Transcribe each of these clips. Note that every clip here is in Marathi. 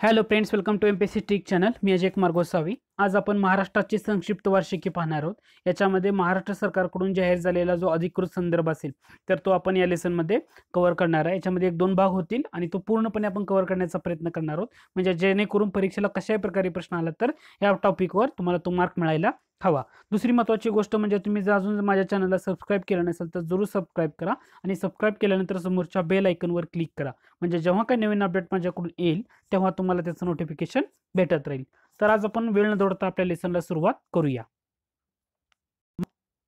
Hello friends welcome to M P C trick channel मी अजय कुमार गोसावी. आज आपण महाराष्ट्राची संक्षिप्त वार्षिकी पाहणार आहोत. याच्यामध्ये महाराष्ट्र सरकारकडून जाहीर झालेला जो अधिकृत संदर्भ असेल तर तो आपण या लेसनमध्ये कव्हर करणार आहे. याच्यामध्ये एक दोन भाग होतील आणि तो पूर्णपणे आपण कव्हर करण्याचा प्रयत्न करणार आहोत. म्हणजे जेणेकरून परीक्षेला कशाही प्रकारे प्रश्न आला तर या टॉपिकवर तुम्हाला तो मार्क मिळायला हवा. दुसरी महत्त्वाची गोष्ट म्हणजे तुम्ही जर अजून माझ्या चॅनलला सबस्क्राईब केलं नसेल तर जरूर सबस्क्राईब करा आणि सबस्क्राईब केल्यानंतर समोरच्या बेल आयकनवर क्लिक करा. म्हणजे जेव्हा काही नवीन अपडेट माझ्याकडून येईल तेव्हा तुम्हाला त्याचं नोटिफिकेशन भेटत राहील. तर आज आपण वेळ न दौडता आपल्या लेसनला सुरुवात करूया.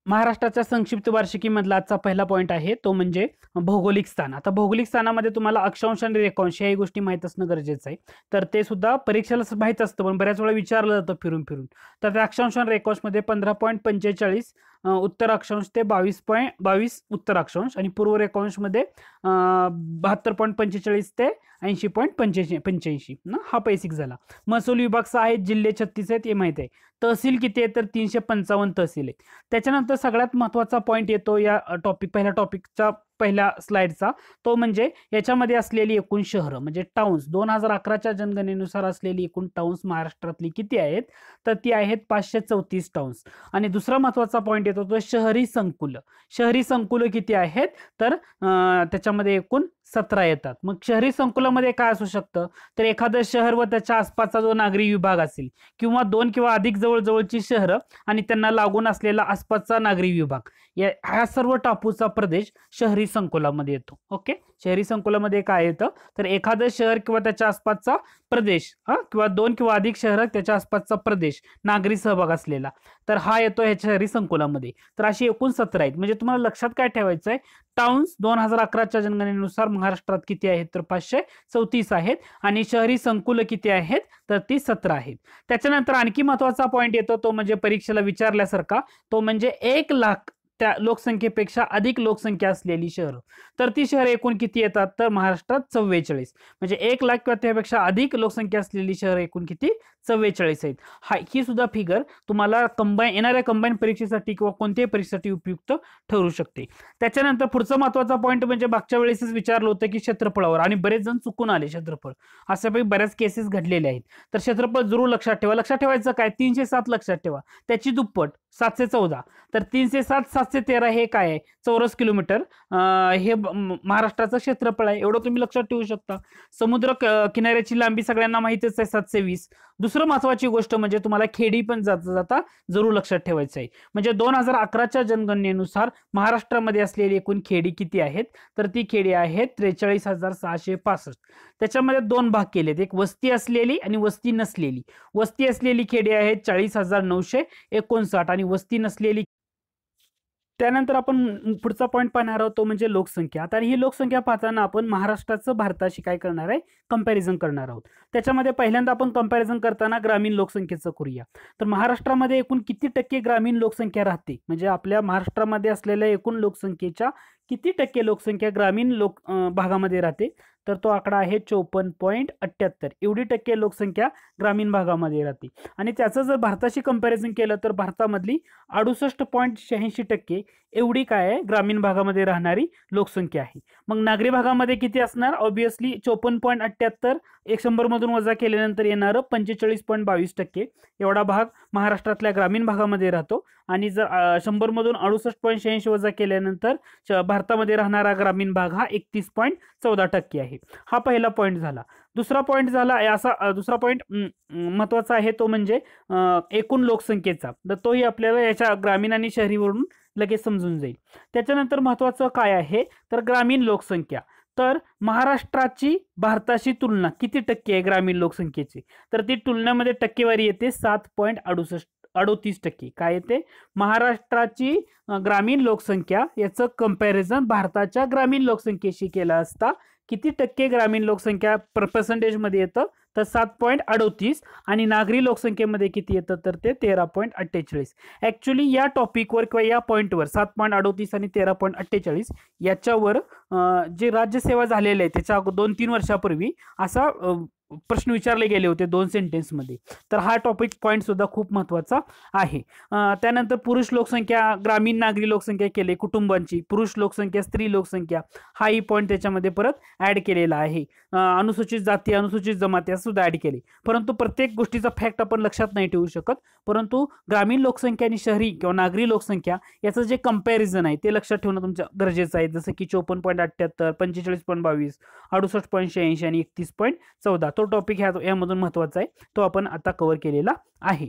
महाराष्ट्राच्या संक्षिप्त वार्षिकीमधला आजचा पहिला पॉईंट आहे तो म्हणजे भौगोलिक स्थान. आता भौगोलिक स्थानामध्ये तुम्हाला अक्षांश आणि रेखांश याही गोष्टी माहीत असणं गरजेचं आहे. तर ते सुद्धा परीक्षेला माहीत असतं पण बऱ्याच वेळा विचारलं जातं फिरून फिरून. तर त्या अक्षांश आणि रेखांशमध्ये पंधरा पॉईंट पंचेचाळीस उत्तर अक्षांश ते बावीस पॉईंट बावीस उत्तर अक्षांश आणि पूर्व रेखांशमध्ये बहात्तर पॉईंट पंचेचाळीस ते ऐंशी पॉईंट पंच्याऐंशी पंच्याऐंशी ना हा बेसिक झाला. महसूल विभाग सहा आहेत जिल्हे छत्तीस आहेत हे माहीत आहे. तहसील किती आहे तर तीनशे पंचावन्न तहसील आहे. त्याच्यानंतर सगळ्यात महत्त्वाचा पॉईंट येतो या टॉपिक पहिल्या टॉपिकचा पहिल्या स्लाइडचा तो म्हणजे याच्यामध्ये असलेली एकूण शहरं म्हणजे टाउन्स दोन हजार अकराच्या जनगणनेनुसार असलेली एकूण टाउन्स महाराष्ट्रातली किती आहेत? तर ती आहेत पाचशे चौतीस टाउन्स आणि दुसरा महत्त्वाचा पॉईंट येतो तो शहरी संकुल. शहरी संकुलं किती आहेत? तर त्याच्यामध्ये एकूण सतरा येतात. मग शहरी संकुलामध्ये काय असू शकतं? तर एखादं शहर व त्याच्या आसपासचा जो नागरी विभाग असेल किंवा दोन किंवा अधिक जवळजवळची शहरं आणि त्यांना लागून असलेला आसपासचा नागरी विभाग या ह्या सर्व टापूचा प्रदेश शहरी संकुलामध्ये येतो. ओके? शहरी संकुलामध्ये काय येतं? तर एखादं शहर किंवा त्याच्या आसपासचा प्रदेश हा किंवा दोन किंवा अधिक शहर त्याच्या आसपासचा प्रदेश नागरी सहभाग असलेला तर हा येतो ह्या शहरी संकुलामध्ये. तर अशी एकूण सतरा आहेत. म्हणजे तुम्हाला लक्षात काय ठेवायचं आहे टाउन्स दोन हजार अकराच्या जनगणनेनुसार महाराष्ट्रात किती आहेत? तर पाचशे चौतीस आहेत आणि शहरी संकुल किती आहेत? तर ती सतरा आहेत. त्याच्यानंतर आणखी महत्त्वाचा पॉईंट येतो तो म्हणजे परीक्षेला विचारल्यासारखा तो म्हणजे एक लाख त्या लोकसंख्येपेक्षा अधिक लोकसंख्या असलेली शहरं. तर ती शहरं एकूण किती येतात? तर महाराष्ट्रात चव्वेचाळीस. म्हणजे एक लाख किंवा त्यापेक्षा अधिक लोकसंख्या असलेली शहरं एकूण किती? चव्वेचाळीस आहेत. हा ही सुद्धा फिगर तुम्हाला कंबाईन येणाऱ्या कंबाईन परीक्षेसाठी किंवा कोणत्याही परीक्षेसाठी उपयुक्त ठरू शकते. त्याच्यानंतर पुढचा महत्त्वाचा पॉईंट म्हणजे मागच्या वेळेसच विचारलं होतं की क्षेत्रफळावर आणि बरेच जण चुकून आले क्षेत्रफळ. अशापैकी बऱ्याच केसेस घडलेले आहेत. तर क्षेत्रफळ जरूर लक्षात ठेवा. लक्षात ठेवायचं काय? तीनशे सात लक्षात ठेवा. त्याची दुप्पट सातशे चौदा. तर तीनशे सात सातशे तेरा हे काय आहे? चौरस किलोमीटर. हे महाराष्ट्राचं क्षेत्रफळ आहे. एवढं तुम्ही लक्षात ठेवू शकता. समुद्र किनाऱ्याची लांबी सगळ्यांना माहितीच आहे सातशे वीस. दुसरं महत्वाची गोष्ट म्हणजे तुम्हाला खेडी पण जाता जाता जरूर लक्षात ठेवायचं आहे. म्हणजे दोन हजार अकराच्या जनगणनेनुसार महाराष्ट्रामध्ये असलेली एकूण खेडी किती आहेत? तर ती खेडी आहेत त्रेचाळीस हजार सहाशे पासष्ट. त्याच्यामध्ये दोन भाग केलेत एक वस्ती असलेली आणि वस्ती नसलेली. वस्ती असलेली खेडी आहेत चाळीस हजार नऊशे एकोणसाठ आणि वस्ती नसलेली त्यानंतर आपण पुढचा पॉईंट पाहणार आहोत तो म्हणजे लोकसंख्या. आता ही लोकसंख्या पाहताना आपण महाराष्ट्राचं भारताशी काय करणार आहे? कंपॅरिझन करणार आहोत. त्याच्यामध्ये पहिल्यांदा आपण कंपॅरिझन करताना ग्रामीण लोकसंख्येचं करूया. तर महाराष्ट्रामध्ये एकूण किती टक्के ग्रामीण लोकसंख्या राहते? म्हणजे आपल्या महाराष्ट्रामध्ये असलेल्या एकूण लोकसंख्येच्या किती टक्के लोकसंख्या ग्रामीण लोक भागामध्ये राहते? तर तो आकडा आहे चोपन्न पॉईंट अठ्ठ्याहत्तर. एवढी टक्के लोकसंख्या ग्रामीण भागामध्ये राहते. आणि त्याचं जर भारताशी कंपॅरिझन केलं तर भारतामधली अडुसष्ट पॉईंट शहाऐंशी टक्के एवढी काय आहे? ग्रामीण भागामध्ये राहणारी लोकसंख्या आहे. मग नागरी भागामध्ये किती असणार? ऑब्विसली चोपन्न पॉईंट अठ्ठ्याहत्तर एक शंभरमधून वजा केल्यानंतर येणारं पंचेचाळीस पॉईंट बावीस टक्के. एवढा भाग महाराष्ट्रातल्या ग्रामीण भागामध्ये राहतो. आणि जर शंभरमधून अडुसष्ट पॉईंट शहाऐंशी वजा केल्यानंतर भारतामध्ये राहणारा ग्रामीण भाग हा एकतीस पॉईंट चौदा टक्के आहे. हा पहिला पॉईंट झाला. दुसरा पॉईंट झाला असा दुसरा पॉईंट महत्त्वाचा आहे तो म्हणजे एकूण लोकसंख्येचा. तर तोही आपल्याला याच्या ग्रामीण आणि शहरीवरून लगेच समजून जाईल. त्याच्यानंतर महत्त्वाचं काय आहे? तर ग्रामीण लोकसंख्या. तर महाराष्ट्राची भारताशी तुलना किती टक्के आहे ग्रामीण लोकसंख्येची? तर ती तुलनेमध्ये टक्केवारी येते सात पॉईंट अडुसष्ट अडोतीस टक्के. काय येते? महाराष्ट्राची ग्रामीण लोकसंख्या याचं कंपॅरिझन भारताच्या ग्रामीण लोकसंख्येशी केलं असता किती टक्के ग्रामीण लोकसंख्या पर्सेंटेजमध्ये येतं? तर सात पॉईंट अडोतीस आणि नागरी लोकसंख्येमध्ये किती येतं तर ते तेरा पॉईंट अठ्ठेचाळीस. ॲक्च्युली या टॉपिकवर किंवा या पॉईंटवर सात पॉईंट अडोतीस आणि तेरा पॉईंट अठ्ठेचाळीस याच्यावर जे राज्यसेवा झालेलं आहे त्याच्या दोन तीन वर्षापूर्वी असा प्रश्न विचारले गेले होते दोन सेंटेन्समध्ये तर हा टॉपिक पॉईंटसुद्धा खूप महत्त्वाचा आहे. त्यानंतर पुरुष लोकसंख्या ग्रामीण नागरी लोकसंख्या केले कुटुंबांची पुरुष लोकसंख्या स्त्री लोकसंख्या हाही पॉईंट त्याच्यामध्ये परत ॲड केलेला आहे. अनुसूचित जाती अनुसूचित जमाती असं सुद्धा ॲड केले. परंतु प्रत्येक गोष्टीचा फॅक्ट आपण लक्षात नाही ठेवू शकत. परंतु ग्रामीण लोकसंख्या आणि शहरी किंवा नागरी लोकसंख्या याचं जे कंपॅरिझन आहे ते लक्षात ठेवणं तुमचं गरजेचं आहे. जसं की चोपन्न पॉईंट अठ्ठ्याहत्तर पंचेचाळीस पॉईंट बावीस अडुसष्ट पॉईंट शहाऐंशी आणि एकतीस पॉईंट चौदा. तो टॉपिक ह्या यामधून महत्त्वाचा आहे. तो आपण आता कव्हर केलेला आहे.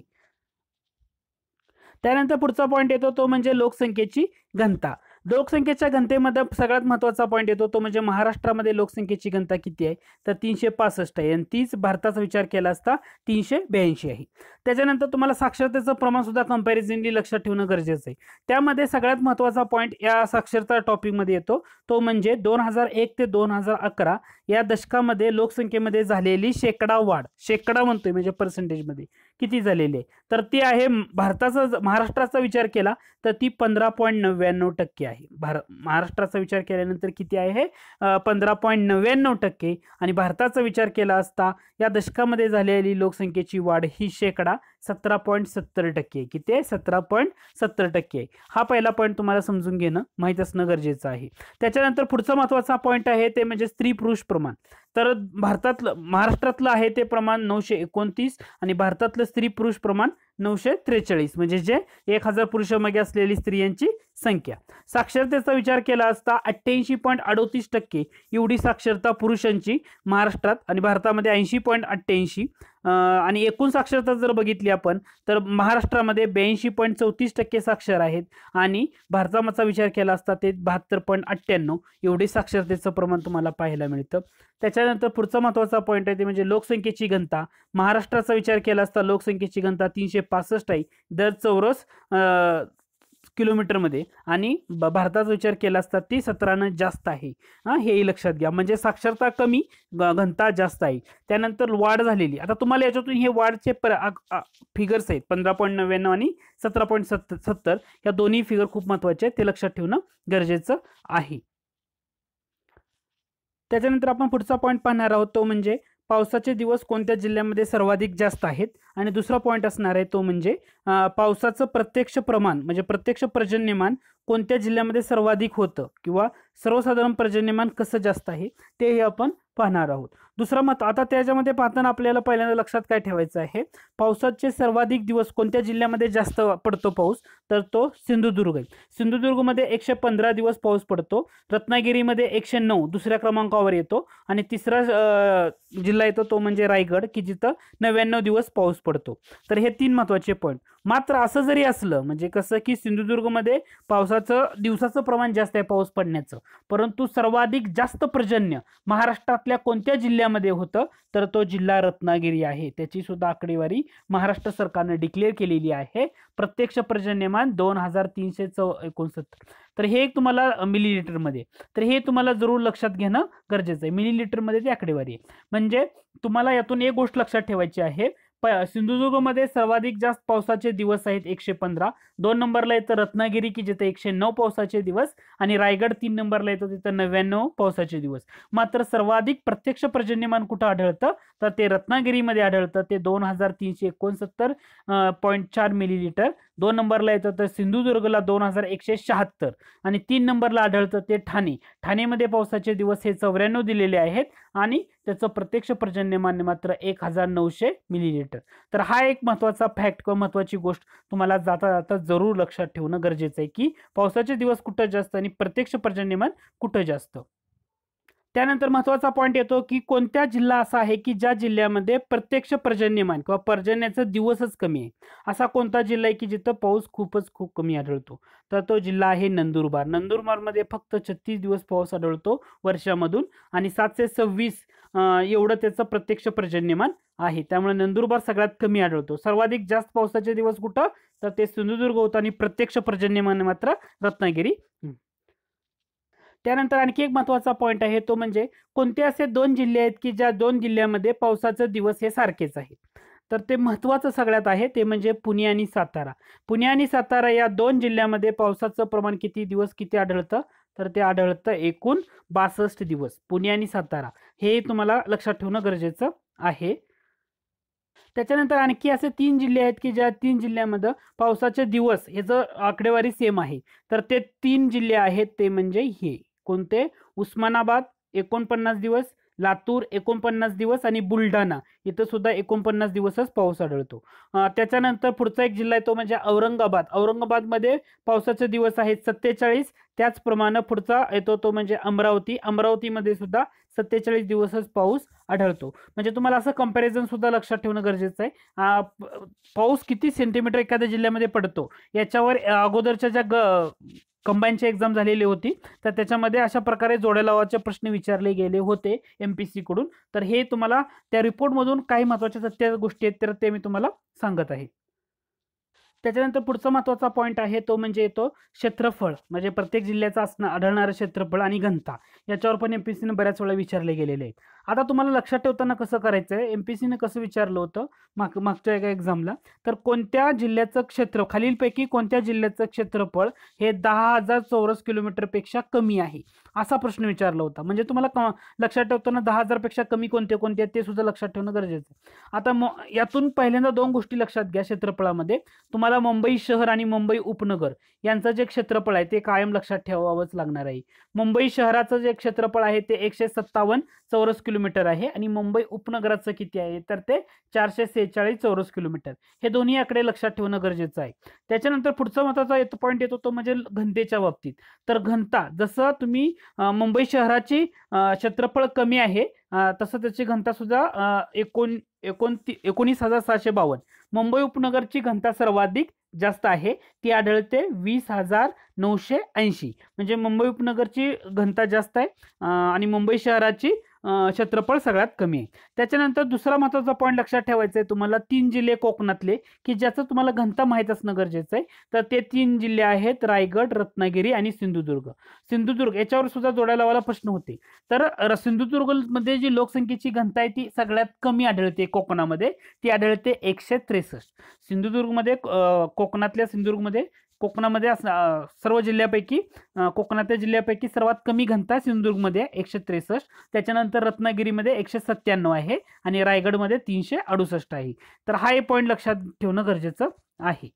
त्यानंतर पुढचा पॉईंट येतो तो म्हणजे लोकसंख्येची घनता. लोकसंख्येच्या घनतेमध्ये सगळ्यात महत्त्वाचा पॉईंट येतो तो म्हणजे महाराष्ट्रामध्ये लोकसंख्येची घनता किती आहे? तर तीनशे पासष्ट आहे. आणि तीच भारताचा विचार केला असता तीनशे ब्याऐंशी आहे. त्याच्यानंतर तुम्हाला साक्षरतेचं प्रमाणसुद्धा कंपॅरिझनली कम्पॅरिझनली लक्षात ठेवणं गरजेचं आहे. त्यामध्ये सगळ्यात महत्त्वाचा पॉईंट या साक्षरता टॉपिकमध्ये येतो. तो म्हणजे दोन हजार एक ते दोन हजार अकरा या दशकामध्ये लोकसंख्येमध्ये झालेली शेकडा वाढ. शेकडा म्हणतोय म्हणजे पर्सेंटेजमध्ये किती झालेली आहे? तर ती आहे भारताचा महाराष्ट्राचा विचार केला तर ती पंधरा पॉईंट नव्याण्णव टक्के आहे. भार महाराष्ट्राचा विचार केल्यानंतर किती आहे पंधरा पॉईंट नव्याण्णव टक्के. आणि भारताचा विचार केला असता या दशकामध्ये झालेली लोकसंख्येची वाढ ही शेकडा सतरा पॉईंट सत्तर टक्के आहे. किती आहे? सतरा पॉईंट सत्तर टक्के आहे. हा पहिला पॉईंट तुम्हाला समजून घेणं माहीत असणं गरजेचं आहे. त्याच्यानंतर पुढचा महत्त्वाचा पॉईंट आहे ते म्हणजे स्त्री पुरुष प्रमाण. तर भारतातलं महाराष्ट्रातलं आहे ते प्रमाण नऊशे एकोणतीस आणि भारतातलं स्त्री पुरुष प्रमाण नऊशे त्रेचाळीस. म्हणजे जे एक हजार पुरुषामागे असलेली स्त्रियांची संख्या. साक्षरतेचा विचार केला असता अठ्ठ्याऐंशी पॉईंट अडोतीस टक्के एवढी साक्षरता पुरुषांची महाराष्ट्रात आणि भारतामध्ये ऐंशी पॉईंट अठ्ठ्याऐंशी आणि एकूण साक्षरता जर बघितली आपण तर महाराष्ट्रामध्ये ब्याऐंशी पॉईंट चौतीस टक्के साक्षर आहेत. आणि भारताचा विचार केला असता ते बहात्तर पॉईंट अठ्ठ्याण्णव एवढे साक्षरतेचं प्रमाण तुम्हाला पाहायला मिळतं. त्याच्यानंतर पुढचा महत्त्वाचा पॉईंट आहे ते म्हणजे लोकसंख्येची घनता. महाराष्ट्राचा विचार केला असता लोकसंख्येची घनता तीनशे पासष्ट आहे. दर चौरस किलोमीटरमध्ये. आणि ब- भारताचा विचार केला असता ती सतरानं जास्त आहे. हां हेही लक्षात घ्या. म्हणजे साक्षरता कमी घनता जास्त आहे. त्यानंतर वाढ झालेली. आता तुम्हाला याच्यातून हे वाढचे पर फिगर्स आहेत. पंधरा पॉईंट नव्याण्णव आणि सतरा पॉईंट सत्तर सत्तर. या दोन्ही फिगर खूप महत्त्वाचे आहेत. ते लक्षात ठेवणं गरजेचं आहे. त्याच्यानंतर आपण पुढचा पॉईंट पाहणार आहोत. तो म्हणजे पावसाचे दिवस कोणत्या जिल्ह्यामध्ये सर्वाधिक जास्त आहेत? आणि दुसरा पॉईंट असणार आहे तो म्हणजे पावसाचं प्रत्यक्ष प्रमाण म्हणजे प्रत्यक्ष पर्जन्यमान कोणत्या जिल्ह्यामध्ये सर्वाधिक होतं? किंवा सर्वसाधारण पर्जन्यमान कसं जास्त आहे? तेही आपण पाहणार आहोत. दुसरं मत आता त्याच्यामध्ये पाहताना आपल्याला पहिल्यांदा लक्षात काय ठेवायचं आहे? पावसाचे सर्वाधिक दिवस कोणत्या जिल्ह्यामध्ये जास्त पडतो पाऊस? तर तो सिंधुदुर्ग आहे. सिंधुदुर्गमध्ये एकशे पंधरा दिवस पाऊस पडतो. रत्नागिरीमध्ये एकशे नऊ दुसऱ्या क्रमांकावर येतो. आणि तिसरा जिल्हा येतो तो म्हणजे रायगड की जिथं नव्याण्णव दिवस पाऊस पडतो. तर हे तीन महत्त्वाचे पॉईंट मात्र असं जरी असलं म्हणजे कसं की सिंधुदुर्गमध्ये पावसाचं दिवसाचं प्रमाण जास्त आहे पाऊस पडण्याचं. परंतु सर्वाधिक जास्त पर्जन्य महाराष्ट्रात महाराष्ट्रातल्या कोणत्या जिल्ह्यामध्ये होतं तर तो जिल्हा रत्नागिरी आहे. त्याची सुद्धा आकडेवारी महाराष्ट्र सरकारने डिक्लेअर केलेली आहे. प्रत्यक्ष पर्जन्यमान दोन हजार तीनशे चौ एकोणसत्तर तर हे एक तुम्हाला मिलीलिटरमध्ये तर हे तुम्हाला जरूर लक्षात घेणं गरजेचं आहे. मिलीलिटरमध्ये ती आकडेवारी आहे. म्हणजे तुम्हाला यातून एक गोष्ट लक्षात ठेवायची आहे प सिंधुदुर्गमध्ये सर्वाधिक जास्त पावसाचे दिवस आहेत एकशे पंधरा. दोन नंबरला येतं रत्नागिरी की जिथे एकशे नऊ पावसाचे दिवस आणि रायगड तीन नंबरला येतं तिथं नव्याण्णव पावसाचे दिवस. मात्र सर्वाधिक प्रत्यक्ष पर्जन्यमान कुठं आढळतं? तर ते रत्नागिरीमध्ये आढळतं. ते दोन हजार तीनशे एकोणसत्तर पॉईंट चार मिलीलिटर दोन नंबरला येतं तर सिंधुदुर्गला दोन हजार एकशे शहात्तर. आणि तीन नंबरला आढळतं ते ठाणे. ठाणेमध्ये पावसाचे दिवस हे चौऱ्याण्णव दिलेले आहेत. आणि त्याचं प्रत्यक्ष पर्जन्यमान मात्र एक हजार नऊशे मिलीलिटर तर हा एक महत्त्वाचा फॅक्ट किंवा महत्त्वाची गोष्ट तुम्हाला जाता जाता जरूर लक्षात ठेवणं गरजेचं आहे की पावसाचे दिवस कुठं जास्त आणि प्रत्यक्ष पर्जन्यमान कुठं जास्त. त्यानंतर महत्त्वाचा पॉईंट येतो की कोणत्या जिल्हा असा आहे की ज्या जिल्ह्यामध्ये प्रत्यक्ष पर्जन्यमान किंवा पर्जन्याचा दिवसच कमी आहे? असा कोणता जिल्हा आहे की जिथं पाऊस खूपच खूप कमी आढळतो? तर तो जिल्हा आहे नंदुरबार. नंदुरबारमध्ये फक्त छत्तीस दिवस पाऊस आढळतो वर्षामधून आणि सातशे सव्वीस एवढं त्याचं प्रत्यक्ष पर्जन्यमान आहे. त्यामुळे नंदुरबार सगळ्यात कमी आढळतो. सर्वाधिक जास्त पावसाचे दिवस कुठं? तर ते सिंधुदुर्ग होतं आणि प्रत्यक्ष पर्जन्यमान मात्र रत्नागिरी. त्यानंतर आणखी एक महत्त्वाचा पॉईंट आहे. तो म्हणजे कोणते असे दोन जिल्हे आहेत की ज्या दोन जिल्ह्यामध्ये पावसाचे दिवस हे सारखेच आहेत? तर ते महत्त्वाचं सगळ्यात आहे. ते म्हणजे पुणे आणि सातारा. पुणे आणि सातारा या दोन जिल्ह्यामध्ये पावसाचं प्रमाण किती? दिवस किती आढळतं? तर ते आढळतं एकूण बासष्ट दिवस पुणे आणि सातारा. हे तुम्हाला लक्षात ठेवणं गरजेचं आहे. त्याच्यानंतर आणखी असे तीन जिल्हे आहेत की ज्या तीन जिल्ह्यामध्ये पावसाचे दिवस ह्याचं आकडेवारी सेम आहे. तर ते तीन जिल्हे आहेत ते म्हणजे हे. कोणते? उस्मानाबाद एकोणपन्नास दिवस लातूर एकोणपन्नास दिवस आणि बुलढाणा इथं सुद्धा एकोणपन्नास दिवसच पाऊस आढळतो. त्याच्यानंतर पुढचा एक जिल्हा आहे तो म्हणजे औरंगाबाद. औरंगाबादमध्ये पावसाचे दिवस आहेत सत्तेचाळीस. त्याचप्रमाणे पुढचा येतो तो म्हणजे अमरावती. अमरावतीमध्ये सुद्धा सत्तेचाळीस दिवसच पाऊस आढळतो. म्हणजे तुम्हाला असं कंपॅरिझन सुद्धा लक्षात ठेवणं गरजेचं आहे. पाऊस किती सेंटीमीटर एखाद्या जिल्ह्यामध्ये पडतो? याच्यावर अगोदरच्या ज्या ग कंबाईनची एक्झाम झालेली होती तर त्याच्यामध्ये अशा प्रकारे जोड्या लावाचे प्रश्न विचारले गेले होते एम पी सीकडून तर हे तुम्हाला त्या रिपोर्टमधून काही महत्त्वाच्या सत्य गोष्टी आहेत तर ते मी तुम्हाला सांगत आहे. त्याच्यानंतर पुढचा महत्त्वाचा पॉईंट आहे तो म्हणजे येतो क्षेत्रफळ. म्हणजे प्रत्येक जिल्ह्याचं असणं आढळणारं क्षेत्रफळ आणि घनता. याच्यावर पण एम पी सीनं बऱ्याच वेळा विचारले गेलेले आहेत. आता तुम्हाला लक्षात ठेवताना कसं करायचं आहे एम पी सीनं कसं विचारलं होतं? माग मागच्या एका एक्झामला तर कोणत्या जिल्ह्याचं क्षेत्र खालीलपैकी कोणत्या जिल्ह्याचं क्षेत्रफळ हे दहा हजार चौरस किलोमीटरपेक्षा कमी आहे? असा प्रश्न विचारला होता. म्हणजे तुम्हाला क- लक्षात ठेवताना दहा हजारपेक्षा कमी कोणते कोणते आहेत ते सुद्धा लक्षात ठेवणं गरजेचं आहे. आता मग यातून पहिल्यांदा दोन गोष्टी लक्षात घ्या क्षेत्रफळामध्ये. तुम्हाला मुंबई शहर आणि मुंबई उपनगर यांचं जे क्षेत्रफळ आहे ते कायम लक्षात ठेवावंच लागणार आहे. मुंबई शहराचं जे क्षेत्रफळ आहे ते एकशे सत्तावन्न चौरस किलोमीटर आहे आणि मुंबई उपनगराचं किती आहे तर ते चारशे सेहेचाळीस चौरस किलोमीटर. हे दोन्ही आकडे लक्षात ठेवणं गरजेचं आहे. त्याच्यानंतर पुढचा महत्त्वाचा येतो पॉईंट येतो तो म्हणजे घनतेच्या बाबतीत. तर घनता जसं तुम्ही मुंबई शहराची क्षेत्रफळ कमी आहे तसं त्याची घनता सुद्धा एकोण एकोणती एकोणीस हजार सहाशे बावन्न. मुंबई उपनगरची घनता सर्वाधिक जास्त आहे. ती आढळते वीस हजार नऊशे ऐंशी. म्हणजे मुंबई उपनगरची घनता जास्त आहे. आणि मुंबई शहराची क्षेत्रफळ सगळ्यात कमी आहे. त्याच्यानंतर दुसरा महत्त्वाचा पॉईंट लक्षात ठेवायचा आहे तुम्हाला तीन जिल्हे कोकणातले की ज्याचं तुम्हाला घनता माहीत असणं गरजेचं आहे. तर ते तीन जिल्हे आहेत रायगड रत्नागिरी आणि सिंधुदुर्ग. सिंधुदुर्ग याच्यावर सुद्धा जोड्या लावायला प्रश्न होते. तर र- सिंधुदुर्गमध्ये जी लोकसंख्येची घनता आहे ती सगळ्यात कमी आढळते कोकणामध्ये. ती आढळते एकशे त्रेसष्ट. सिंधुदुर्गमध्ये कोकणातल्या सिंधुदुर्गमध्ये कोकणामध्ये अस- सर्व जिल्ह्यापैकी कोकणातल्या जिल्ह्यापैकी सर्वात कमी घनता सिंधुदुर्गमध्ये एकशे त्रेसष्ट त्याच्यानंतर रत्नागिरीमध्ये एकशे सत्त्याण्णव आहे आणि रायगडमध्ये तीनशे अडुसष्ट आहे. तर हा एक पॉईंट लक्षात ठेवणं गरजेचं आहे.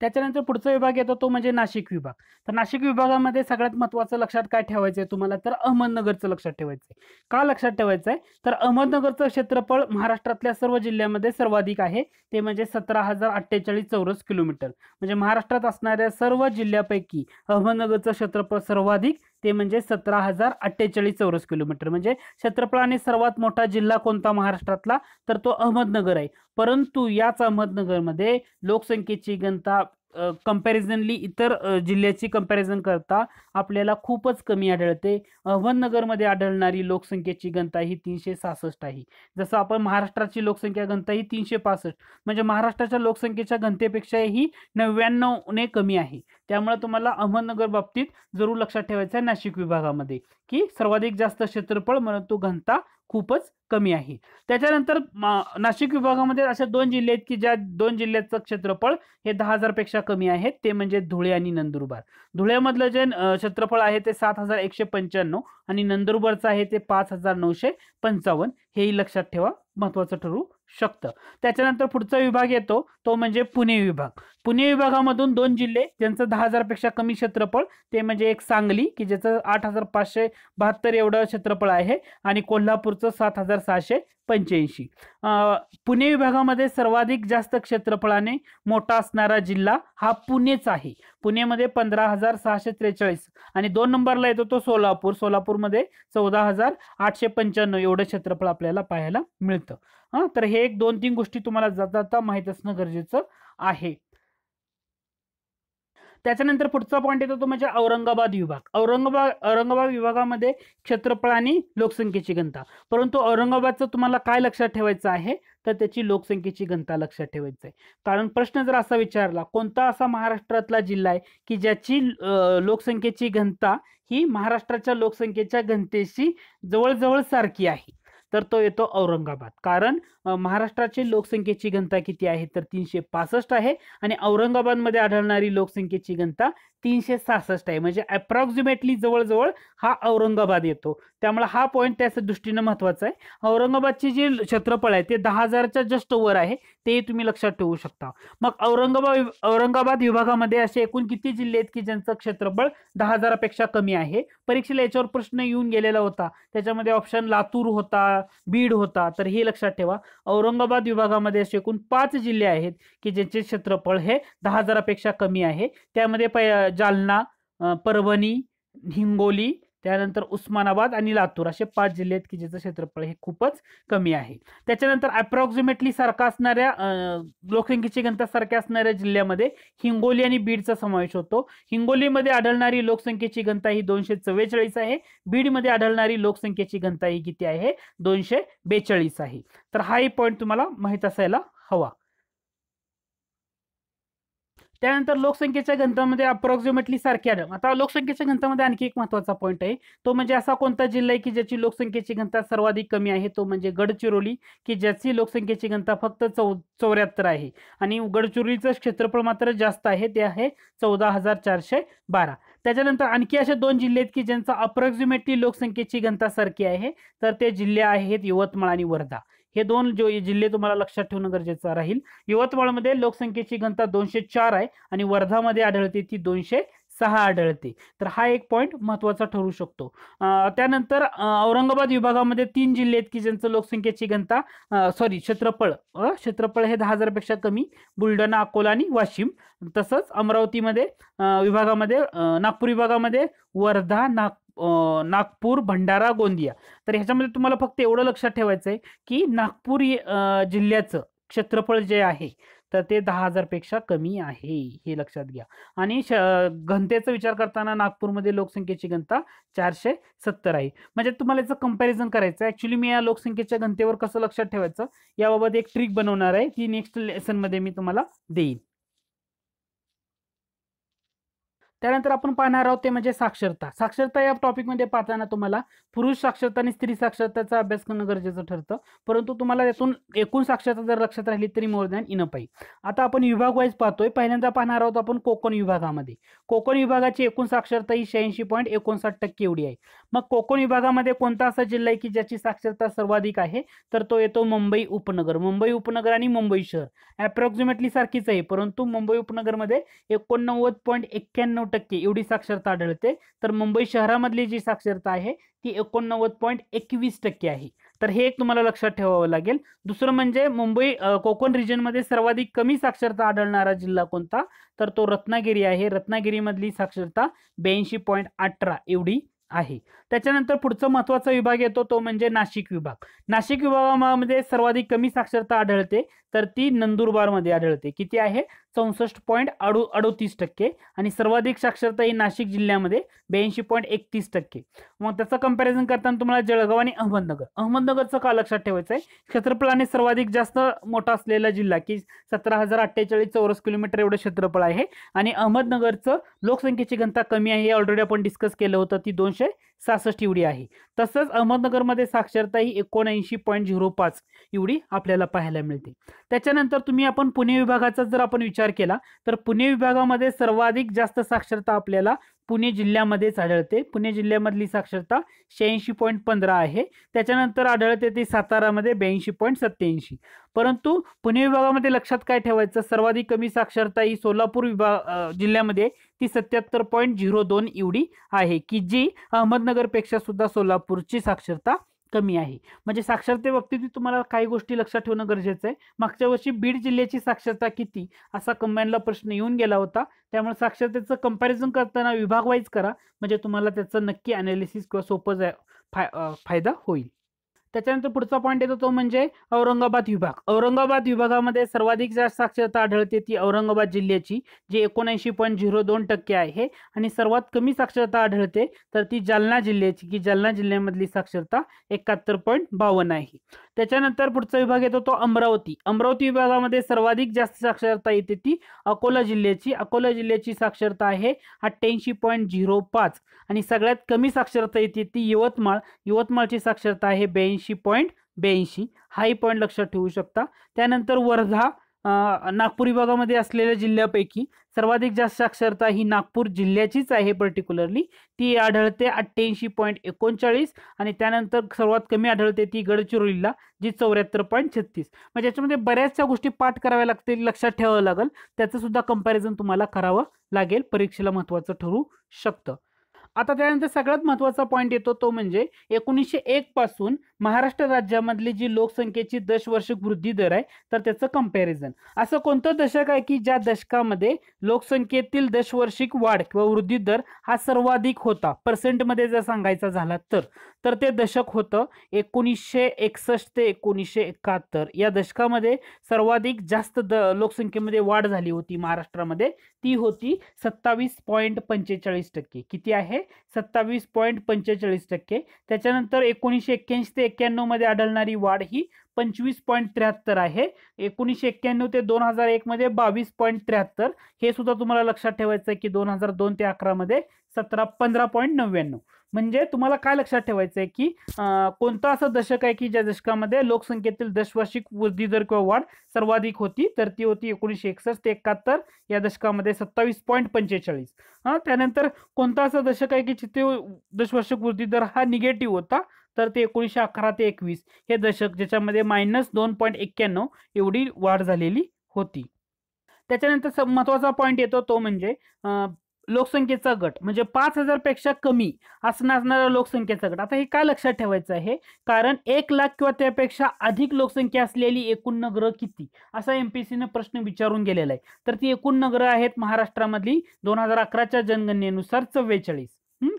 त्याच्यानंतर पुढचा विभाग येतो तो म्हणजे नाशिक विभाग. तर नाशिक विभागामध्ये सगळ्यात महत्त्वाचं लक्षात काय ठेवायचं आहे तुम्हाला? तर अहमदनगरचं लक्षात ठेवायचं आहे का लक्षात ठेवायचं आहे तर अहमदनगरचं क्षेत्रफळ महाराष्ट्रातल्या सर्व जिल्ह्यामध्ये सर्वाधिक आहे. ते म्हणजे सतरा हजार अठ्ठेचाळीस चौरस किलोमीटर. म्हणजे महाराष्ट्रात असणाऱ्या सर्व जिल्ह्यापैकी अहमदनगरचं क्षेत्रफळ सर्वाधिक ते म्हणजे सतरा हजार अठ्ठेचाळीस चौरस किलोमीटर. म्हणजे क्षेत्रफळाने सर्वात मोठा जिल्हा कोणता महाराष्ट्रातला? तर तो अहमदनगर आहे. परंतु याच अहमदनगरमध्ये लोकसंख्येची घनता कंपॅरिझनली इतर जिल्ह्याची कंपॅरिझन करता आपल्याला खूपच कमी आढळते. अहमदनगरमध्ये आढळणारी लोकसंख्येची घनता ही तीनशे सहासष्ट आहे. जसं आपण महाराष्ट्राची लोकसंख्या घनता ही तीनशे पासष्ट. म्हणजे महाराष्ट्राच्या लोकसंख्येच्या घनतेपेक्षा ही नव्याण्णवने कमी आहे. त्यामुळे तुम्हाला अहमदनगर बाबतीत जरूर लक्षात ठेवायचं आहे नाशिक विभागामध्ये की सर्वाधिक जास्त क्षेत्रफळ परंतु घनता खूपच कमी आहे. त्याच्यानंतर नाशिक विभागामध्ये अशा दोन जिल्हे आहेत की ज्या दोन जिल्ह्याचं क्षेत्रफळ हे दहा हजारपेक्षा कमी आहेत ते म्हणजे धुळे आणि नंदुरबार. धुळ्यामधलं जे क्षेत्रफळ आहे ते सात हजार एकशे पंच्याण्णव आणि नंदुरबारचं आहे ते पाच हजार नऊशे पंचावन्न. हेही लक्षात ठेवा. महत्त्वाचं ठरू शकतं. त्याच्यानंतर पुढचा विभाग येतो तो म्हणजे पुणे विभाग. पुणे विभागामधून दोन जिल्हे ज्यांचं दहा हजारपेक्षा कमी क्षेत्रफळ ते म्हणजे एक सांगली की ज्याचं आठ हजार पाचशे बहात्तर एवढं क्षेत्रफळ आहे आणि कोल्हापूरचं सात हजार सहाशे पंच्याऐंशी. पुणे विभागामध्ये सर्वाधिक जास्त क्षेत्रफळाने मोठा असणारा जिल्हा हा पुणेच आहे. पुणेमध्ये पंधरा हजार सहाशे त्रेचाळीस आणि दोन नंबरला येतो तो सोलापूर. सोलापूरमध्ये चौदा हजार आठशे पंच्याण्णव एवढं क्षेत्रफळ आपल्याला पाहायला मिळतं. हां तर हे एक दोन तीन गोष्टी तुम्हाला जाता जाता माहीत असणं गरजेचं आहे. त्याच्यानंतर पुढचा पॉईंट येतो तो म्हणजे औरंगाबाद विभाग. औरंगाबाद औरंगाबाद विभागामध्ये क्षेत्रफळ आणि लोकसंख्येची घनता. परंतु औरंगाबादचं तुम्हाला काय लक्षात ठेवायचं आहे? तर त्याची लोकसंख्येची घनता लक्षात ठेवायचं आहे. कारण प्रश्न जर असा विचारला कोणता असा महाराष्ट्रातला जिल्हा आहे की ज्याची लोकसंख्येची घनता ही महाराष्ट्राच्या लोकसंख्येच्या घनतेशी जवळजवळ सारखी आहे? तर तो येतो औरंगाबाद. कारण महाराष्ट्राची लोकसंख्येची घनता किती आहे? तर तीनशे पासष्ट आहे. आणि औरंगाबादमध्ये आढळणारी लोकसंख्येची घनता तीनशे सहासष्ट आहे. म्हणजे अप्रॉक्सिमेटली जवळजवळ हा औरंगाबाद येतो. त्यामुळे हा पॉईंट त्याच दृष्टीनं महत्त्वाचा आहे. औरंगाबादची जी क्षेत्रफळ आहे ते दहा हजारच्या जस्ट वर आहे. ते तुम्ही लक्षात ठेवू शकता. मग औरंगाबाद औरंगाबाद विभागामध्ये असे एकूण किती जिल्हे आहेत की ज्यांचं क्षेत्रफळ दहा हजारापेक्षा कमी आहे? परीक्षेला याच्यावर प्रश्न येऊन गेलेला होता. त्याच्यामध्ये ऑप्शन लातूर होता बीड होता. तर हे लक्षात ठेवा. औरंगाबाद विभागामध्ये असे एकूण पाच जिल्हे आहेत की ज्यांचे क्षेत्रफळ हे दहा हजारापेक्षा कमी आहे. त्यामध्ये प जालना परभणी हिंगोली त्यानंतर उस्मानाबाद आणि लातूर असे पाच जिल्हे आहेत की ज्याचं क्षेत्रफळ हे खूपच कमी आहे. त्याच्यानंतर अप्रॉक्सिमेटली सारखा असणाऱ्या लोकसंख्येची घनता सारख्या असणाऱ्या जिल्ह्यामध्ये हिंगोली आणि बीडचा समावेश होतो. हिंगोलीमध्ये आढळणारी लोकसंख्येची घनता ही दोनशे चव्वेचाळीस आहे. बीडमध्ये आढळणारी लोकसंख्येची घनता ही किती आहे? दोनशे बेचाळीस आहे. तर हाही पॉईंट तुम्हाला माहीत असायला हवा. त्यानंतर लोकसंख्येच्या घनतामध्ये अप्रॉक्सिमेटली सारखे आलं आता लोकसंख्येच्या घनतामध्ये आणखी एक महत्त्वाचा पॉईंट आहे. तो म्हणजे असा कोणता जिल्हा आहे की ज्याची लोकसंख्येची घनता सर्वाधिक कमी आहे? तो म्हणजे गडचिरोली की ज्याची लोकसंख्येची घनता फक्त चौ चौऱ्याहत्तर आहे. आणि गडचिरोलीचं क्षेत्रफळ मात्र जास्त आहे. ते आहे चौदा हजार चारशे बारा. त्याच्यानंतर आणखी असे दोन जिल्हे आहेत की ज्यांचा अप्रॉक्सिमेटली लोकसंख्येची घनता सारखी आहे. तर ते जिल्हे आहेत यवतमाळ आणि वर्धा. हे दोन जो जिल्हे तुम्हाला लक्षात ठेवणं गरजेचं राहील. यवतमाळमध्ये लोकसंख्येची घनता दोनशे चार आहे आणि वर्धामध्ये आढळते ती दोनशे सहा आढळते. तर हा एक पॉईंट महत्त्वाचा ठरू शकतो. त्यानंतर औरंगाबाद विभागामध्ये तीन जिल्हे आहेत की ज्यांचं लोकसंख्येची घनता सॉरी क्षेत्रफळ क्षेत्रफळ हे दहा हजारपेक्षा कमी बुलढाणा अकोला आणि वाशिम. तसंच अमरावतीमध्ये विभागामध्ये नागपूर विभागामध्ये वर्धा नाग नागपूर भंडारा गोंदिया. तर ह्याच्यामध्ये तुम्हाला फक्त एवढं लक्षात ठेवायचं आहे की नागपूर जिल्ह्याचं क्षेत्रफळ जे आहे तर ते दहा हजारपेक्षा कमी आहे हे लक्षात घ्या. आणि श घनतेचा विचार करताना नागपूरमध्ये लोकसंख्येची घनता चारशे सत्तर आहे. म्हणजे तुम्हाला याचं कंपॅरिझन करायचं ॲक्च्युली मी या लोकसंख्येच्या घनतेवर कसं लक्षात ठेवायचं? याबाबत एक ट्रिक बनवणार आहे ती नेक्स्ट लेसनमध्ये मी तुम्हाला देईन. त्यानंतर आपण पाहणार आहोत ते म्हणजे साक्षरता. साक्षरता या टॉपिकमध्ये पाहताना तुम्हाला पुरुष साक्षरता आणि स्त्री साक्षरताचा अभ्यास करणं गरजेचं ठरतं. परंतु तुम्हाला यातून एकूण साक्षरता जर लक्षात राहिली तरी मोर दॅन इनपाई आता आपण विभाग वाईज पाहतोय. पहिल्यांदा पाहणार आहोत आपण कोकण विभागामध्ये. कोकण विभागाची एकूण साक्षरता ही शहाऐंशी पॉईंट एकोणसाठ टक्के एवढी आहे. मग कोकण विभागामध्ये कोणता असा जिल्हा आहे की ज्याची साक्षरता सर्वाधिक आहे? तर तो येतो मुंबई उपनगर. मुंबई उपनगर आणि मुंबई शहर. अप्रॉक्सिमेटली सारखीच आहे परंतु मुंबई उपनगरमध्ये एकोणनव्वद पॉईंट एक्क्याण्णव टक्के एवढी साक्षरता आढळते. तर मुंबई शहरामधली जी साक्षरता आहे ती एकोणनव्वद पॉईंट एकवीस टक्के आहे. तर हे एक तुम्हाला लक्षात ठेवावं लागेल. दुसरं म्हणजे मुंबई कोकण रिजनमध्ये सर्वाधिक कमी साक्षरता आढळणारा जिल्हा कोणता? तर तो रत्नागिरी आहे. रत्नागिरीमधली साक्षरता ब्याऐंशी पॉईंट अठरा एवढी आहे. त्याच्यानंतर पुढचा महत्त्वाचा विभाग येतो तो म्हणजे नाशिक विभाग. नाशिक विभागामध्ये सर्वाधिक कमी साक्षरता आढळते. तर ती नंदुरबारमध्ये आढळते. किती आहे? चौसष्ट पॉईंट अडू अडोतीस टक्के. आणि सर्वाधिक साक्षरता ही नाशिक जिल्ह्यामध्ये ब्याऐंशी पॉईंट एकतीस टक्के. मग त्याचं कंपॅरिझन करताना तुम्हाला जळगाव आणि अहमदनगर. अहमदनगरचं का लक्षात ठेवायचं आहे क्षेत्रफळाने सर्वाधिक जास्त मोठा असलेला जिल्हा की सतरा हजार अठ्ठेचाळीस चौरस किलोमीटर एवढं क्षेत्रफळ आहे. आणि अहमदनगरचं लोकसंख्येची घनता कमी आहे हे ऑलरेडी आपण डिस्कस केलं होतं. ती दोनशे सहासष्ट एवढी आहे. तसंच अहमदनगरमध्ये साक्षरता ही एकोणऐंशी पॉईंट झिरो पाच एवढी आपल्याला पाहायला मिळते. त्याच्यानंतर तुम्ही आपण पुणे विभागाचा जर आपण विचार केला तर पुणे विभागामध्ये सर्वाधिक जास्त साक्षरता आपल्याला पुणे जिल्ह्यामध्येच आढळते. पुणे जिल्ह्यामधली साक्षरता शहाऐंशी पॉईंट पंधरा आहे. त्याच्यानंतर आढळते ती सातारामध्ये ब्याऐंशी पॉईंट सत्त्याऐंशी. परंतु पुणे विभागामध्ये लक्षात काय ठेवायचं? सर्वाधिक कमी साक्षरता ही सोलापूर विभाग जिल्ह्यामध्ये ती सत्याहत्तर पॉईंट झिरो दोन एवढी आहे. की जी अहमदनगरपेक्षा सुद्धा सोलापूरची साक्षरता कमी आहे. म्हणजे साक्षरते बाबतीत तुम्हाला काही गोष्टी लक्षात ठेवणं गरजेचं आहे. मागच्या वर्षी बीड जिल्ह्याची साक्षरता किती? असा कंबाईनला प्रश्न येऊन गेला होता. त्यामुळे साक्षरतेचं कंपॅरिझन करताना विभाग वाईज करा. म्हणजे तुम्हाला त्याचं नक्की अनालिसिस किंवा सोपं फायदा होईल. त्याच्यानंतर पुढचा पॉईंट येतो तो म्हणजे औरंगाबाद विभाग. औरंगाबाद विभागामध्ये सर्वाधिक जास्त साक्षरता आढळते ती औरंगाबाद जिल्ह्याची जी एकोणऐंशी पॉईंट झिरो दोन टक्के आहे. आणि सर्वात कमी साक्षरता आढळते तर ती जालना जिल्ह्याची की जालना जिल्ह्यामधली साक्षरता एकाहत्तर पॉईंट बावन्न आहे. त्याच्यानंतर पुढचा विभाग येतो तो अमरावती. अमरावती विभागामध्ये सर्वाधिक जास्त साक्षरता येते ती अकोला जिल्ह्याची. अकोला जिल्ह्याची साक्षरता आहे अठ्ठ्याऐंशी पॉईंट झिरो पाच. आणि सगळ्यात कमी साक्षरता येते ती यवतमाळ. यवतमाळची साक्षरता आहे ब्याऐंशी पॉईंट ब्याऐंशी. हाही पॉईंट लक्षात ठेवू शकता. त्यानंतर वर्धा नागपूर विभागामध्ये असलेल्या जिल्ह्यापैकी सर्वाधिक जास्त साक्षरता ही नागपूर जिल्ह्याचीच आहे पर्टिक्युलरली ती आढळते अठ्ठ्याऐंशी पॉईंट एकोणचाळीस आणि त्यानंतर सर्वात कमी आढळते ती गडचिरोलीला जी चौऱ्याहत्तर पॉईंट छत्तीस. म्हणजे याच्यामध्ये बऱ्याचशा गोष्टी पाठ कराव्या लागतील लक्षात ठेवावं लागेल. त्याचं सुद्धा कंपॅरिझन तुम्हाला करावं लागेल. परीक्षेला महत्त्वाचं ठरू शकतं. आता त्यानंतर सगळ्यात महत्त्वाचा पॉईंट येतो तो म्हणजे एकोणीसशे एक पासून महाराष्ट्र राज्यामधली जी लोकसंख्येची दशवार्षिक वृद्धी दर आहे तर त्याचं कंपॅरिझन असं कोणतं दशक आहे की ज्या दशकामध्ये लोकसंख्येतील दशवर्षिक वाढ किंवा वृद्धी दर हा सर्वाधिक होता? पर्सेंटमध्ये जर सांगायचा झाला तर तर ते दशक होतं एकोणीसशे एकसष्ट ते एकोणीसशे एकाहत्तर. या दशकामध्ये सर्वाधिक जास्त द लोकसंख्येमध्ये वाढ झाली होती महाराष्ट्रामध्ये. ती होती सत्तावीस पॉईंट पंचेचाळीस टक्के. किती आहे? सत्तावीस पॉईंट पंचेचाळीस टक्के. त्याच्यानंतर एकोणीसशे एक्क्याऐंशी ते एक्क्याण्णवमध्ये आढळणारी वाढ ही पंचवीस पॉईंट त्र्याहत्तर आहे. एकोणीसशे एक्क्याण्णव ते दोन हजार एक मध्ये बावीस पॉईंट त्र्याहत्तर. हे सुद्धा तुम्हाला लक्षात ठेवायचं आहे की दोन हजार दोन ते अकरामध्ये सतरा पंधरा पॉईंट नव्याण्णव. म्हणजे तुम्हाला काय लक्षात ठेवायचं आहे की कोणतं असं दशक आहे की ज्या दशकामध्ये लोकसंख्येतील दशवार्षिक वृद्धी दर किंवा वाढ सर्वाधिक होती तर ती होती एकोणीसशे एकसष्ट ते एकाहत्तर या दशकामध्ये सत्तावीस पॉईंट पंचेचाळीस. हां त्यानंतर कोणतं असं दशक आहे की जिथे दशवार्षिक वृद्धी दर हा निगेटिव्ह होता तर ते एकोणीसशे अकरा ते एकवीस. हे दशक ज्याच्यामध्ये मायनस दोन पॉईंट एक्क्याण्णव एवढी वाढ झालेली होती. त्याच्यानंतर महत्त्वाचा महत्त्वाचा पॉईंट येतो तो म्हणजे लोकसंख्येचा गट म्हणजे पाच हजारपेक्षा कमी असणं असणारा लोकसंख्येचा गट. आता हे काय लक्षात ठेवायचं आहे? कारण एक लाख किंवा त्यापेक्षा अधिक लोकसंख्या असलेली एकूण नगरं किती? असा एम पी सीनं प्रश्न विचारून गेलेला आहे. तर ती एकूण नगरं आहेत महाराष्ट्रामधली दोन हजार अकराच्या जनगणनेनुसार चव्वेचाळीस.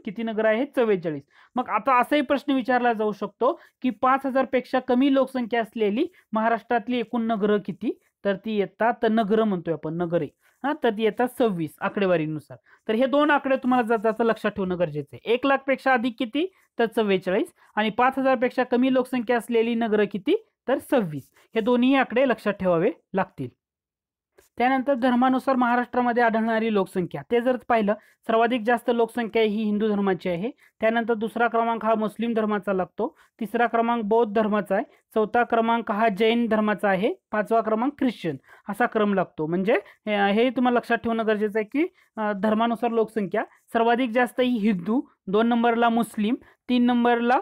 किती नगरं आहेत? चव्वेचाळीस. मग आता असाही प्रश्न विचारला जाऊ शकतो की पाच हजारपेक्षा कमी लोकसंख्या असलेली महाराष्ट्रातली एकूण नगरं किती? तर ती येतात नगरं म्हणतोय आपण नगरे. हा तर येतात सव्वीस आकडेवारीनुसार. तर हे दोन आकडे तुम्हाला जर त्याचं लक्षात ठेवणं गरजेचं आहे. एक लाखपेक्षा अधिक किती? तर चव्वेचाळीस. आणि पाच हजारपेक्षा कमी लोकसंख्या असलेली नगरं किती? तर सव्वीस. हे दोन्ही आकडे लक्षात ठेवावे लागतील. त्यानंतर धर्मानुसार महाराष्ट्रामध्ये आढळणारी लोकसंख्या. ते जर पाहिलं सर्वाधिक जास्त लोकसंख्या ही हिंदू धर्माची आहे. त्यानंतर दुसरा क्रमांक हा मुस्लिम धर्माचा लागतो. तिसरा क्रमांक बौद्ध धर्माचा आहे. चौथा क्रमांक हा जैन धर्माचा आहे. पाचवा क्रमांक ख्रिश्चन असा क्रम लागतो. म्हणजे हे तुम्हाला लक्षात ठेवणं गरजेचं आहे की धर्मानुसार लोकसंख्या सर्वाधिक जास्त ही हिंदू दोन नंबरला मुस्लिम तीन नंबरला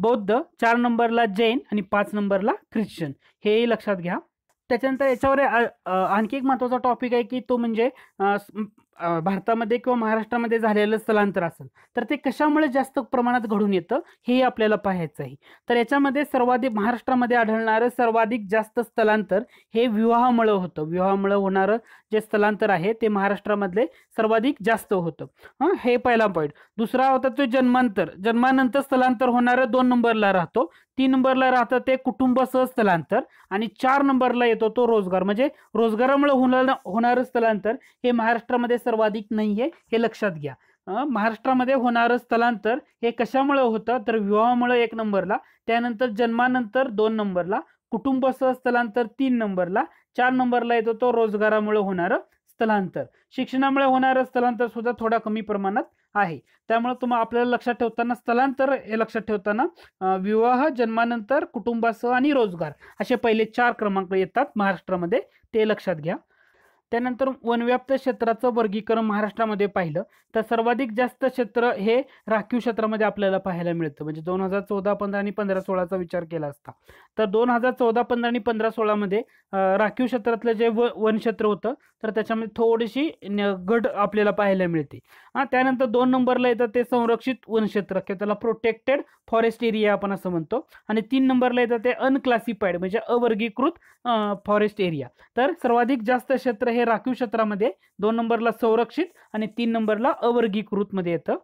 बौद्ध चार नंबरला जैन आणि पाच नंबरला ख्रिश्चन. हेही लक्षात घ्या. त्याच्यानंतर याच्यावर आणखी एक महत्त्वाचा टॉपिक आहे की तो म्हणजे भारतामध्ये किंवा महाराष्ट्रामध्ये झालेलं स्थलांतर असेल तर ते कशामुळे जास्त प्रमाणात घडून येतं हेही आपल्याला पाहायचं आहे. तर याच्यामध्ये सर्वाधिक महाराष्ट्रामध्ये आढळणारं सर्वाधिक जास्त स्थलांतर हे विवाहामुळं होतं. विवाहामुळं होणारं जे स्थलांतर आहे ते महाराष्ट्रामधले सर्वाधिक जास्त होतं. हां हे पहिला पॉईंट दुसरा होता तो जन्मांतर. जन्मानंतर स्थलांतर होणारं दोन नंबरला राहतो. तीन नंबरला राहतं ते कुटुंब स्थलांतर आणि चार नंबरला येतो तो रोजगार. म्हणजे रोजगारामुळे होणार होणारं स्थलांतर हे महाराष्ट्रामध्ये सर्वाधिक नाही आहे हे लक्षात घ्या. महाराष्ट्रामध्ये होणारं स्थलांतर हे कशामुळे होतं? तर विवाहामुळे एक नंबरला त्यानंतर जन्मानंतर दोन नंबरला कुटुंबासह स्थलांतर तीन नंबरला चार नंबरला येतो तो रोजगारामुळे होणारं स्थलांतर. शिक्षणामुळे होणारं स्थलांतर सुद्धा थोडा कमी प्रमाणात आहे. त्यामुळे तुम्हाला आपल्याला लक्षात ठेवताना स्थलांतर हे लक्षात ठेवताना विवाह जन्मानंतर कुटुंबासह आणि रोजगार असे पहिले चार क्रमांक येतात महाराष्ट्रामध्ये. ते लक्षात घ्या. त्यानंतर वनव्याप्त क्षेत्राचं वर्गीकरण महाराष्ट्रामध्ये पाहिलं तर सर्वाधिक जास्त क्षेत्र हे राखीव क्षेत्रामध्ये आपल्याला पाहायला मिळतं. म्हणजे दोन हजार चौदा पंधरा आणि पंधरा सोळाचा विचार केला असता. तर दोन हजार चौदा पंधरा आणि पंधरा सोळामध्ये राखीव क्षेत्रातलं जे व वनक्षेत्र होतं तर त्याच्यामध्ये थोडीशी न- घट आपल्याला पाहायला मिळते. हां त्यानंतर दोन नंबरला येतं ते संरक्षित वनक्षेत्र किंवा त्याला प्रोटेक्टेड फॉरेस्ट एरिया आपण असं म्हणतो. आणि तीन नंबरला येतं ते अनक्लासिफाईड म्हणजे अवर्गीकृत फॉरेस्ट एरिया तर सर्वाधिक जास्त क्षेत्र हे राखीव क्षेत्रामध्ये दोन नंबरला संरक्षित आणि तीन नंबरला अवर्गीकृत मध्ये येतं.